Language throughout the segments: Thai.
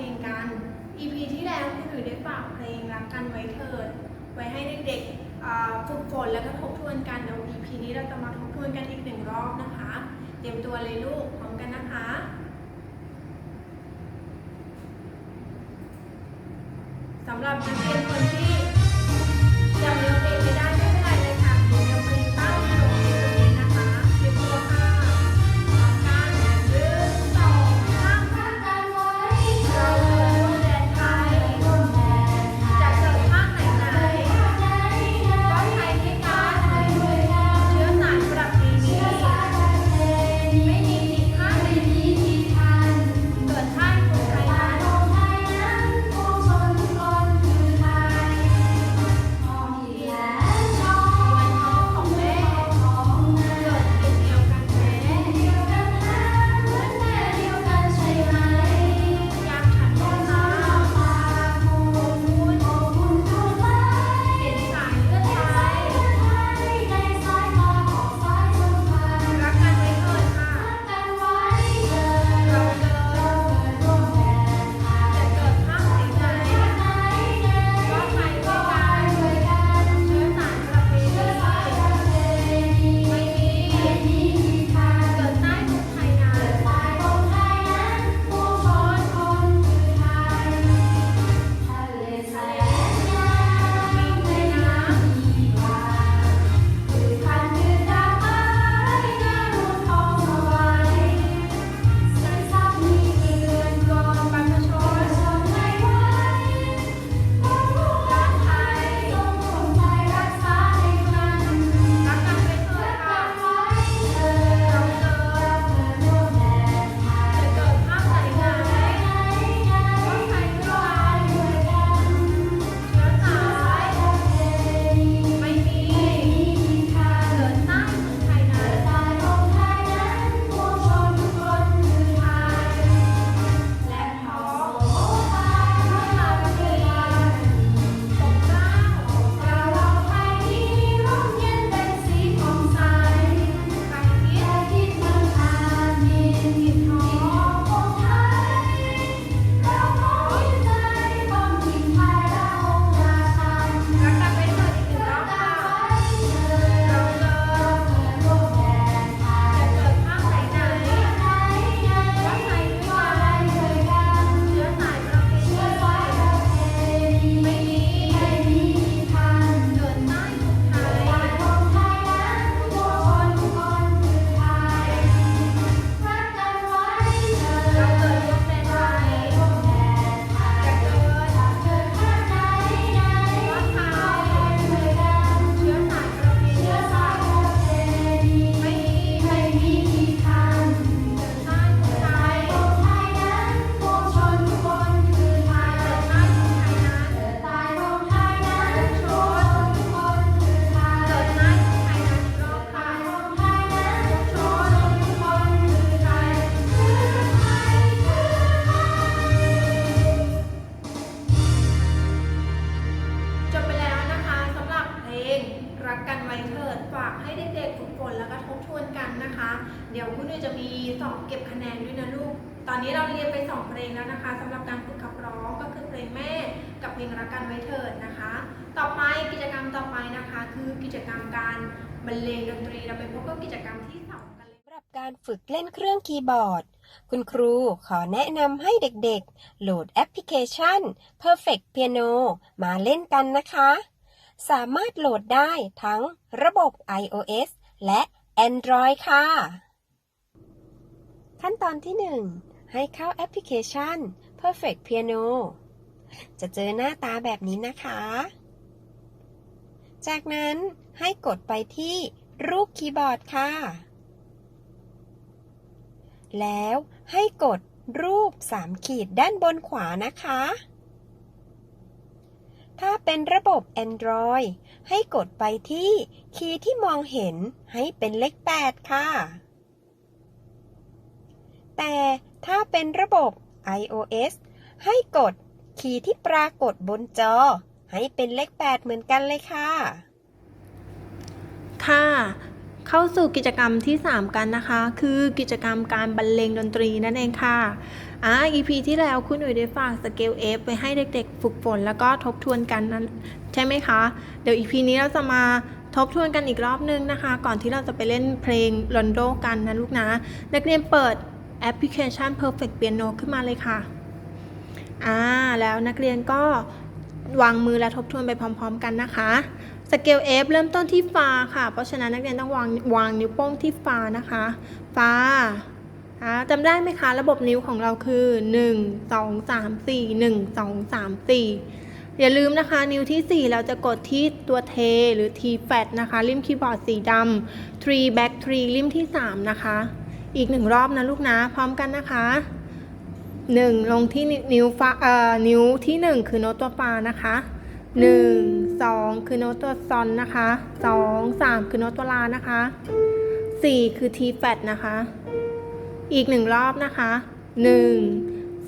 ลงกัน EP ที่แล้วคุณหนุ่ได้ฝากเพลงรักกันไว้เถิด ไว้ให้เด็กๆฝึกฝนแล้วก็ทบทวนกันแล้ว EP นี้เราจะมาทบทวนกันอีกหนึ่งรอบนะคะ เตรียมตัวเลยลูกพร้อมกันนะคะสำหรับนักเรียนคนที่ ลงแล้วนะคะสำหรับการฝึกขับร้องก็คือเพลงแม่กับเพลงรักกันไว้เถิดนะคะ ต่อไปกิจกรรมต่อไปนะคะ คือกิจกรรมการบรรเลงดนตรีเราไปพบกับกิจกรรมที่สกันเลยสำหรับการฝึกเล่นเครื่องคีย์บอร์ด คุณครูขอแนะนำให้เด็กๆ โหลดแอปพลิเคชัน Perfect Piano มาเล่นกันนะคะ สามารถโหลดได้ทั้งระบบ iOS และ Android ค่ะ ขั้นตอนที่ 1 ให้เข้าแอปพลิเคชัน Perfect Piano จะเจอหน้าตาแบบนี้นะคะ จากนั้นให้กดไปที่รูปคีย์บอร์ดค่ะ แล้วให้กดรูป 3 ขีดด้านบนขวานะคะ ถ้าเป็นระบบ Android ให้กดไปที่คีย์ที่มองเห็นให้เป็นเลข 8 ค่ะ แต่ถ้าเป็นระบบ iOS ให้กดคีย์ที่ปรากฏบนจอ ให้เป็นเลข 8 เหมือนกันเลยค่ะ ค่ะ เข้าสู่กิจกรรมที่ 3 กันนะคะ คือกิจกรรมการบรรเลงดนตรีนั่นเองค่ะอ่า EP ที่แล้วคุณอุ๋ยได้ฝากสเกล F ไปให้เด็กๆ ฝึกฝนแล้วก็ทบทวนกันนั้นใช่ไหมคะ เดี๋ยว EP นี้เราจะมาทบทวนกันอีกรอบนึงนะคะ ก่อนที่เราจะไปเล่นเพลงลอนโดกันนะลูกนะ นักเรียนเปิด แอปพลิเคชัน Perfect Piano ขึ้นมาเลยค่ะ อ่า แล้วนักเรียนก็วางมือและทบทวนไปพร้อม ๆ กันนะคะสเกล F เริ่มต้นที่ฟาค่ะ เพราะฉะนั้นนักเรียนต้องวางวางนิ้วโป้งที่ฟานะคะฟาอ่าจำได้ไหมคะ ระบบนิ้วของเราคือ 1 2 3 4 1 2 3 4 อย่าลืมนะคะ นิ้วที่ 4 เราจะกดที่ตัวเทหรือ T flat นะคะ ริมคีย์บอร์ดสีดำ tree back tree ริมที่ 3 นะคะ อีกหนึ่งรอบนะลูกนะ พร้อมกันนะคะ1ลงที่นิ้วฟ้าเอ่อนิ้วที่1คือโน้ตตัวฟานะคะหนึ่งสองคือโน้ตตัวซอนนะคะสองสามคือโน้ตตัวลานะคะสี่คือทีแฟตนะคะ อีกหนึ่งรอบนะคะหนึ่ง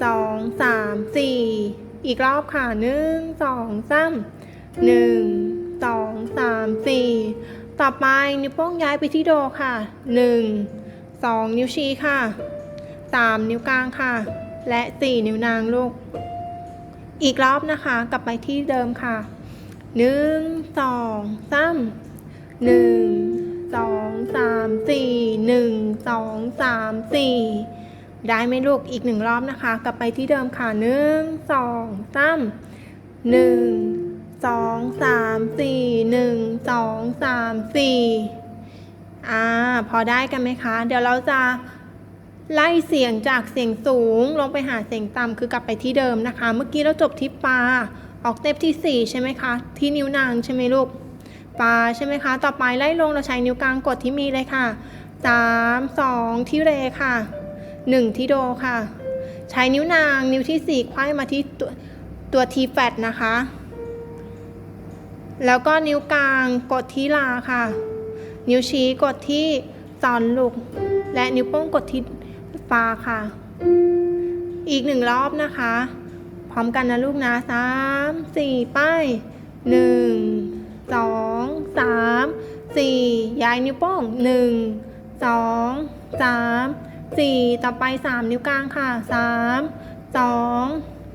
สองสามสี่อีกรอบค่ะหนึ่งสองสามหนึ่งสองสามสี่ต่อไปนิ้วโป้งย้ายไปที่โดค่ะหนึ่ง สองนิ้วชี้ค่ะสามนิ้วกลางค่ะ และสี่นิ้วนางลูก อีกรอบนะคะ กลับไปที่เดิมค่ะหนึ่งสองสามหนึ่งสองสามสี่หนึ่งสองสามสี่ได้ไหมลูกอีกหนึ่งรอบนะคะ กลับไปที่เดิมค่ะหนึ่งสองสามหนึ่งส อ่าพอได้กันไหมคะ เดี๋ยวเราจะไล่เสียงจากเสียงสูงลงไปหาเสียงต่ำคือกลับไปที่เดิมนะคะ เมื่อกี้เราจบที่ปลาออกเต็ปที่ 4 ใช่ไหมคะ ที่นิ้วนางใช่ไหมลูกปลาใช่ไหมคะ ต่อไปไล่ลงเราใช้นิ้วกลางกดที่มีเลยค่ะ 3 2 ที่เรค่ะ 1 ที่โดค่ะ ใช้นิ้วนางนิ้วที่ 4 คว้ายมาที่ตัวตัวทีแฟตนะคะ แล้วก็นิ้วกลางกดที่ลาค่ะ นิ้วชี้กดที่ซอนลูก และนิ้วโป้งกดที่ฟาค่ะ อีกหนึ่งรอบนะคะ พร้อมกันนะลูกนะสามสี่ป้ายหนึ่งสองสามสี่ย้ายนิ้วโป้งหนึ่งสองสามสี่ต่อไปสามนิ้วกลางค่ะสามสอง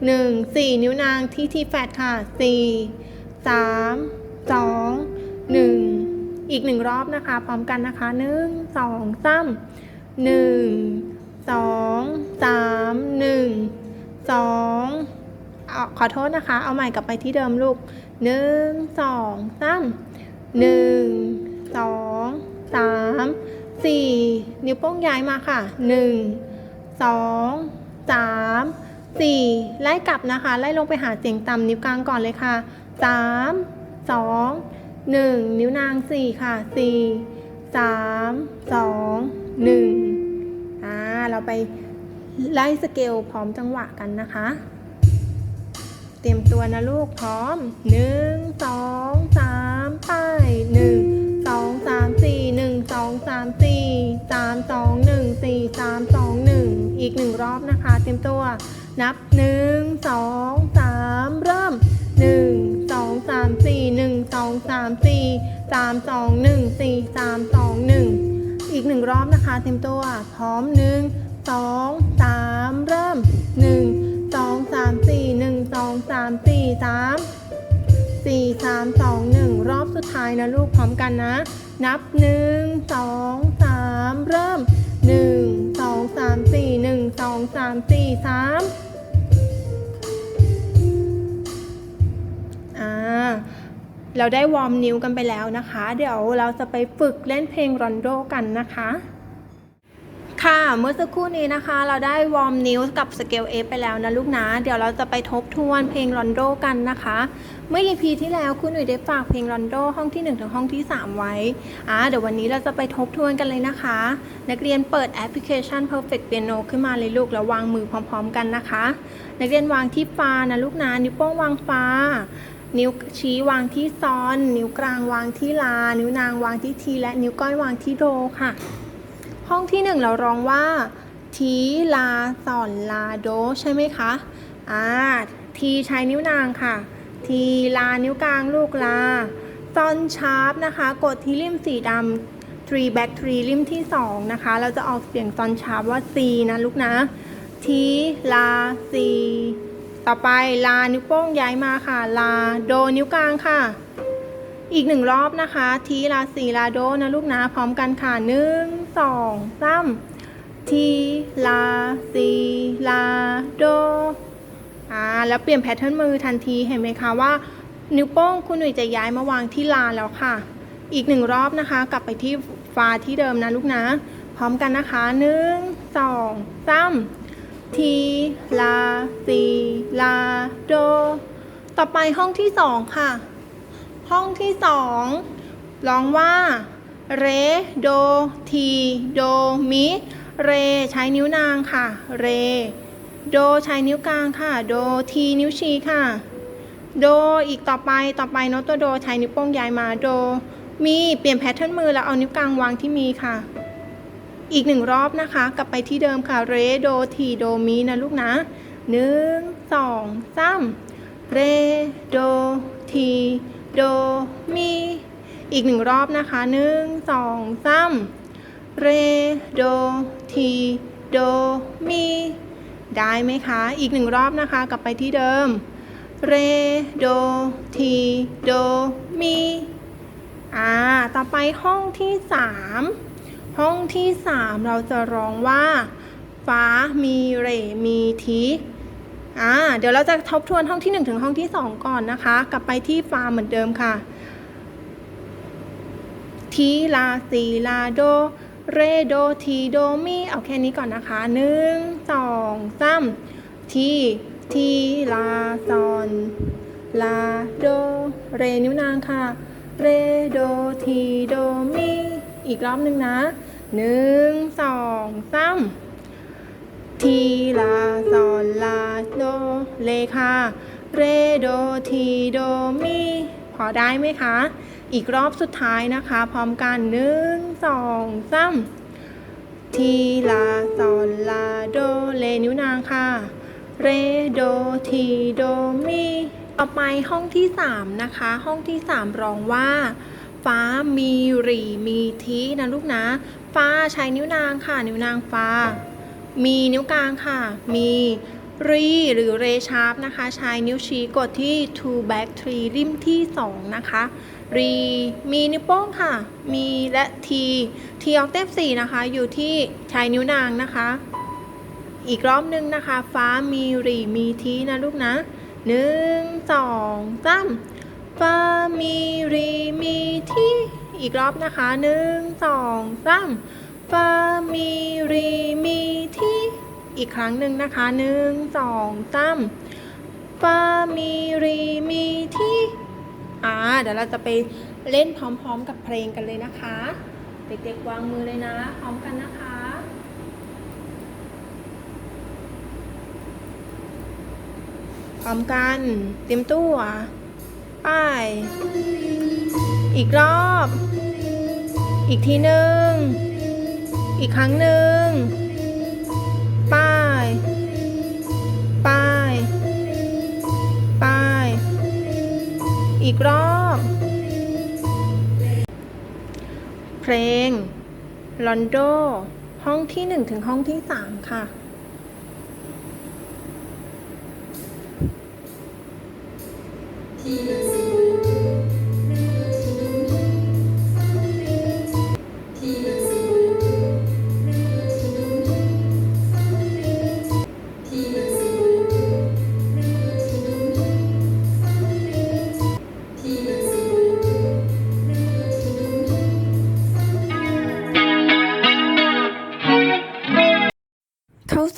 หนึ่งสี่นิ้วนางที่ทีแฟตค่ะสี่สามสองหนึ่ง อีกหนึ่งรอบนะคะ พร้อมกันนะคะหนึ่งสองสามหนึ่งสองสามหนึ่งสองเอาขอโทษนะคะ เอาใหม่กลับไปที่เดิมลูกหนึ่งสองสามหนึ่งสองสามสี่นิ้วโป้งย้ายมาค่ะหนึ่งสองสามสี่ไล่กลับนะคะ ไล่ลงไปหาเสียงต่ำนิ้วกลางก่อนเลยค่ะสามสอง 1 นิ้วนาง 4 ค่ะ 4 3 2 1อ่าเราไปไล่สเกลพร้อมจังหวะกันนะคะ เตรียมตัวนะลูกพร้อม 1 2 3 ไป 1 2 3 4 1 2 3 4 3 2 1 4 3 2 1 อีกหนึ่งรอบนะคะ เตรียมตัวนับ 1 2 3 สองสามสี่สามสองหนึ่งสี่สามสองหนึ่งอีกหนึ่งรอบนะคะเตรีมตัวพร้อมหนึ่งสองสามเริ่มหนึ่งสองสามสี่หนึ่งสองสามสี่สามสี่สามสองหนึ่งรอบสุดท้ายนะลูกพร้อมกันนะ นับหนึ่งสองสามเริ่มหนึ่งสองสามสี่หนึ่งสองสามสี่สามอ่า เราได้วอร์มนิ้วกันไปแล้วนะคะ เดี๋ยวเราจะไปฝึกเล่นเพลงรอนโดกันนะคะ ค่ะเมื่อสักครู่นี้นะคะ เราได้วอร์มนิ้วกับสเกล F ไปแล้วนะลูกนะ เดี๋ยวเราจะไปทบทวนเพลงรอนโดกันนะคะ เมื่อ EP ที่แล้วคุณหนุ่ยได้ฝากเพลงรอนโดห้องที่ 1 ถึงห้องที่ 3 ไว้อ่าเดี๋ยววันนี้เราจะไปทบทวนกันเลยนะคะ นักเรียนเปิดแอปพลิเคชัน Perfect Piano ขึ้นมาเลยลูกแล้ววางมือพร้อม ๆ กันนะคะ นักเรียนวางที่ฟ้านะลูกนะนิ้วโป้งวางฟ้า นิ้วชี้วางที่ซอน นิ้วกลางวางที่ลา นิ้วนางวางที่ที และนิ้วก้อยวางที่โดค่ะ ห้องที่หนึ่งเราร้องว่า ทีลาสอนลาโดใช่ไหมคะอ่าทีใช้นิ้วนางค่ะ ทีลานิ้วกลางลูกลาซอนชาร์ปนะคะ กดที่ริมสีดำ three back three ริมที่สองนะคะ เราจะออกเสียงซอนชาร์ปว่า C นะลูกนะ ทีลา C ต่อไปลานิ้วโป้งย้ายมาค่ะ ลาโดนิ้วกลางค่ะ อีกหนึ่งรอบนะคะ ทีลาสีลาโดนะลูกนะพร้อมกันค่ะหนึ่งสองสามทีลาสีลาโดอ่าแล้วเปลี่ยนแพทเทิร์นมือทันทีเห็นไหมคะว่า นิ้วโป้งคุณหนุ่ยจะย้ายมาวางที่ลาแล้วค่ะ อีกหนึ่งรอบนะคะ กลับไปที่ฟาที่เดิมนะลูกนะ พร้อมกันนะคะหนึ่งสองสาม ทีลาสีลาโด ต่อไปห้องที่สองค่ะ ห้องที่สองร้องว่า เร โด ที โด มิ เร ใช้นิ้วนางค่ะ เร โด ใช้นิ้วกลางค่ะ โด ที นิ้วชี้ค่ะ โด อีกต่อไป ต่อไปโนตตัวโด ใช้นิ้วโป้งย้ายมา โด มี เปลี่ยนแพทเทิร์นมือแล้วเอานิ้วกลางวางที่มีค่ะ อีกหนึ่งรอบนะคะ กลับไปที่เดิมค่ะ เรโดทีโดมินะลูกนะหนึ่งสองสามเรโดทีโดมีอีกหนึ่งรอบนะคะหนึ่งสองสามเรโดทีโดมีได้ไหมคะ อีกหนึ่งรอบนะคะ กลับไปที่เดิมเรโดทีโดมีอ่าต่อไปห้องที่สาม ห้องที่สามเราจะร้องว่า ฟ้ามีเรมีทีอ่าเดี๋ยวเราจะทบทวนห้องที่ 1 ถึงห้องที่ 2 ก่อนนะคะ กลับไปที่ฟาร์มเหมือนเดิมค่ะทีลาสีลาโด เรโดทีโดมีเอาแค่นี้ก่อนนะคะหนึ่งสองสามทีทีลาซอนลาโด เรนิ้วนางค่ะ เรโดทีโดมีอีกรอบหนึ่งนะ หนึ่งสองสามทีลาซอนลาโดเลค่ะเรโดทีโดมีพอได้ไหมคะ อีกรอบสุดท้ายนะคะ พร้อมกันหนึ่งสองสามทีลาซอนลาโดเลนิ้วนางค่ะ เรโดทีโดมีต่อไปห้องที่สามนะคะ ห้องที่สามร้องว่า ฟ้ามีรีมีทีนะลูกนะ ฟ้าใช้นิ้วนางค่ะ นิ้วนางฟ้า มีนิ้วกลางค่ะ มีรีหรือเรชาร์ปนะคะ ใช้นิ้วชี้กดที่ two back three ริมที่ 2 นะคะรีมีนิ้วโป้งค่ะ มีและ T T octave 4นะคะ อยู่ที่ใช้นิ้วนางนะคะ อีกรอบหนึ่งนะคะ ฟ้ามีรีมีทีนะลูกนะหนึ่งสองสามฟ้ามีรีมีที อีกรอบนะคะหนึ่งสองสามฟามีรีมีที่อีกครั้งหนึ่งนะคะหนึ่งสองสามฟามีรีมีที่อ่าเดี๋ยวเราจะไปเล่นพร้อมๆกับเพลงกันเลยนะคะ เด็กๆวางมือเลยนะ พร้อมกันนะคะพร้อมกัน เตรียมตัว ไป้ อีกรอบ อีกทีหนึ่ง อีกครั้งหนึ่ง ป้าย ป้าย ป้าย อีกรอบ เพลงลอนโด ห้องที่หนึ่งถึงห้องที่สามค่ะ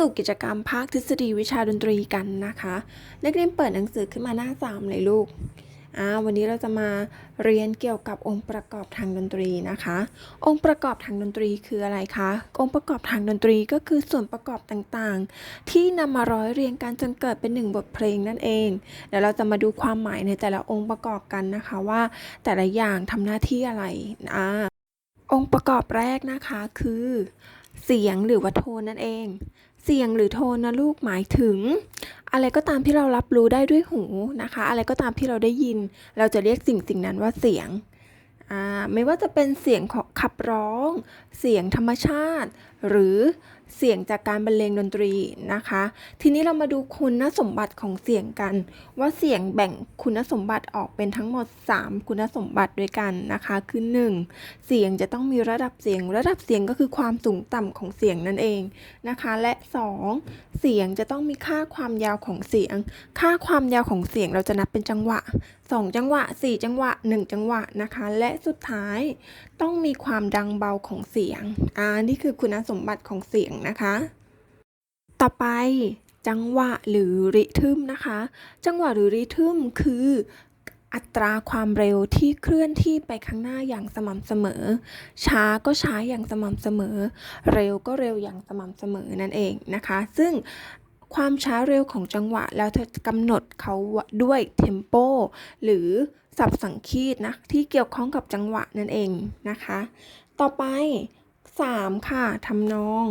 ู่กิจกรรมภาคทฤษฎีวิชาดนตรีกันนะคะนักเรียนเปิดหนังสือขึ้นมาหน้าสามเลยลูกอ่าวันนี้เราจะมาเรียนเกี่ยวกับองค์ประกอบทางดนตรีนะคะ องค์ประกอบทางดนตรีคืออะไรคะ องค์ประกอบทางดนตรีก็คือส่วนประกอบต่างๆ ที่นำมาร้อยเรียงกันจนเกิดเป็นหนึ่งบทเพลงนั่นเองเดี๋ยวเราจะมาดูความหมายในแต่ละองค์ประกอบกันนะคะว่า แต่ละอย่างทำหน้าที่อะไรอ่าองค์ประกอบแรกนะคะคือเสียงหรือว่าโทนนั่นเอง เสียงหรือโทนนะลูกหมายถึง อะไรก็ตามที่เรารับรู้ได้ด้วยหูนะคะ อะไรก็ตามที่เราได้ยิน เราจะเรียกสิ่งสิ่งนั้นว่าเสียงไม่ว่าจะเป็นเสียงของขับร้อง เสียงธรรมชาติ หรือ เสียงจากการบรรเลงดนตรีนะคะ ทีนี้เรามาดูคุณสมบัติของเสียงกัน ว่าเสียงแบ่งคุณสมบัติออกเป็นทั้งหมด 3 คุณสมบัติด้วยกันนะคะคือ 1. เสียงจะต้องมีระดับเสียง ระดับเสียงก็คือความสูงต่ำของเสียงนั่นเองนะคะ และ 2. เสียงจะต้องมีค่าความยาวของเสียง ค่าความยาวของเสียงเราจะนับเป็นจังหวะ 2 จังหวะ 4 จังหวะ 1 จังหวะนะคะ และสุดท้ายต้องมีความดังเบาของเสียงอ่านี่คือคุณสมบัติของเสียงนะคะ ต่อไปจังหวะหรือริทึมนะคะ จังหวะหรือริทึมคืออัตราความเร็วที่เคลื่อนที่ไปข้างหน้าอย่างสม่ำเสมอ ช้าก็ช้าอย่างสม่ำเสมอ เร็วก็เร็วอย่างสม่ำเสมอนั่นเองนะคะ ซึ่งความช้าเร็วของจังหวะแล้วเธอกำหนดเขาด้วยเทมโปหรือสับสังคีตนะที่เกี่ยวข้องกับจังหวะนั่นเองนะคะ ต่อไป 3 ค่ะทำนอง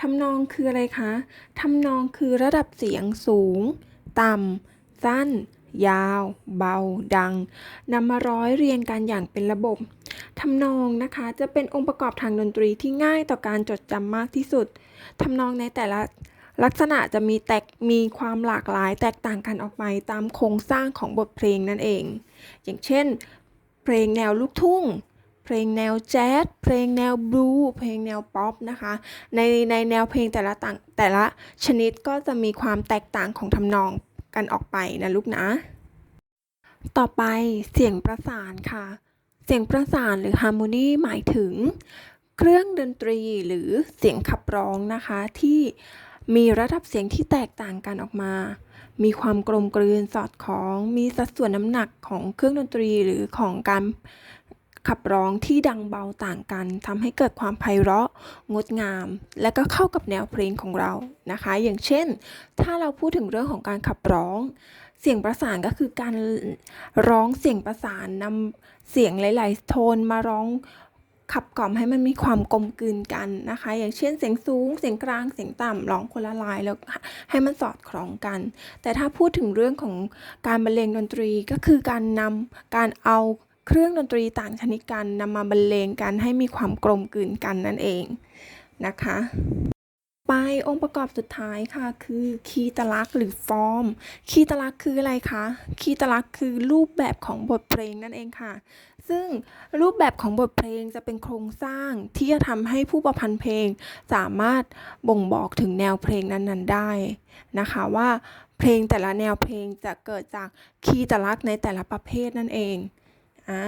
ทำนองคืออะไรคะทำนองคือระดับเสียงสูง ต่ำ สั้น ยาว เบา ดังนำมาร้อยเรียงกันอย่างเป็นระบบทำนองนะคะจะเป็นองค์ประกอบทางดนตรีที่ง่ายต่อการจดจำมากที่สุดทำนองในแต่ละลักษณะจะมีแตกมีความหลากหลายแตกต่างกันออกไปตามโครงสร้างของบทเพลงนั่นเอง อย่างเช่น เพลงแนวลูกทุ่ง เพลงแนวแจ๊สเพลงแนวบลูเพลงแนวป๊อปนะคะ ในในแนวเพลงแต่ละต่างแต่ละชนิดก็จะมีความแตกต่างของทำนองกันออกไปนะลูกนะ ต่อไปเสียงประสานค่ะ เสียงประสานหรือฮาร์โมนีหมายถึง เครื่องดนตรีหรือเสียงขับร้องนะคะที่มีระดับเสียงที่แตกต่างกันออกมา มีความกลมกลืนสอดคล้อง มีสัดส่วนน้ำหนักของเครื่องดนตรีหรือของการ ขับร้องที่ดังเบาต่างกันทำให้เกิดความไพเราะ งดงาม และก็เข้ากับแนวเพลงของเรานะคะ อย่างเช่น ถ้าเราพูดถึงเรื่องของการขับร้อง เสียงประสานก็คือการร้องเสียงประสานนำเสียงหลาย ๆ โทนมาร้องขับกล่อมให้มันมีความกลมกลืนกันนะคะ อย่างเช่น เสียงสูง เสียงกลาง เสียงต่ำร้องคนละลายแล้วให้มันสอดคล้องกัน แต่ถ้าพูดถึงเรื่องของการบรรเลงดนตรีก็คือการนำการเอา เครื่องดนตรีต่างชนิดกันนำมาบรรเลงกันให้มีความกลมกลืนกันนั่นเองนะคะไปองค์ประกอบสุดท้ายค่ะคือคีตลักษณ์หรือฟอร์ม คีตลักษณ์คืออะไรคะคีตลักษณ์คือรูปแบบของบทเพลงนั่นเองค่ะ ซึ่งรูปแบบของบทเพลงจะเป็นโครงสร้างที่จะทำให้ผู้ประพันธ์เพลง สามารถบ่งบอกถึงแนวเพลงนั้นๆได้นะคะว่าเพลงแต่ละแนวเพลงจะเกิดจากคีตลักษณ์ในแต่ละประเภทนั่นเอง อ่า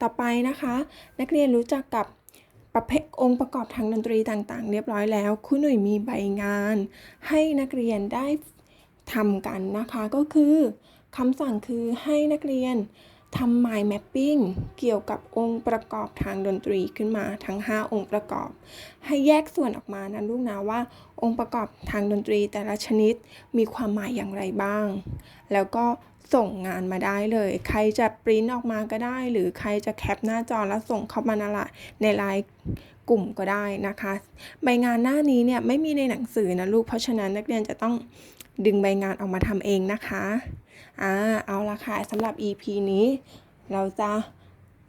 ต่อไปนะคะ นักเรียนรู้จักกับประเภทองค์ประกอบทางดนตรีต่างๆ เรียบร้อยแล้วครูหนุ่ยมีใบงาน ให้นักเรียนได้ทำกันนะคะก็คือคำสั่งคือให้นักเรียนทำ mind mapping เกี่ยวกับองค์ประกอบทางดนตรีขึ้นมาทั้ง 5 องค์ประกอบ ให้แยกส่วนออกมานะลูกนะว่า องค์ประกอบทางดนตรีแต่ละชนิดมีความหมายอย่างไรบ้าง แล้วก็ ส่งงานมาได้เลย ใครจะปริ้นออกมาก็ได้ หรือใครจะแคปหน้าจอแล้วส่งเข้ามานั่นแหลในไลน์กลุ่มก็ได้นะคะ ใบงานหน้านี้เนี่ยไม่มีในหนังสือนะลูก เพราะฉะนั้นนักเรียนจะต้องดึงใบงานออกมาทำเองนะคะอ่าเอาละค่ะสำหรับ EP นี้ เราจะ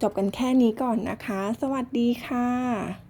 จบกันแค่นี้ก่อนนะคะ สวัสดีค่ะ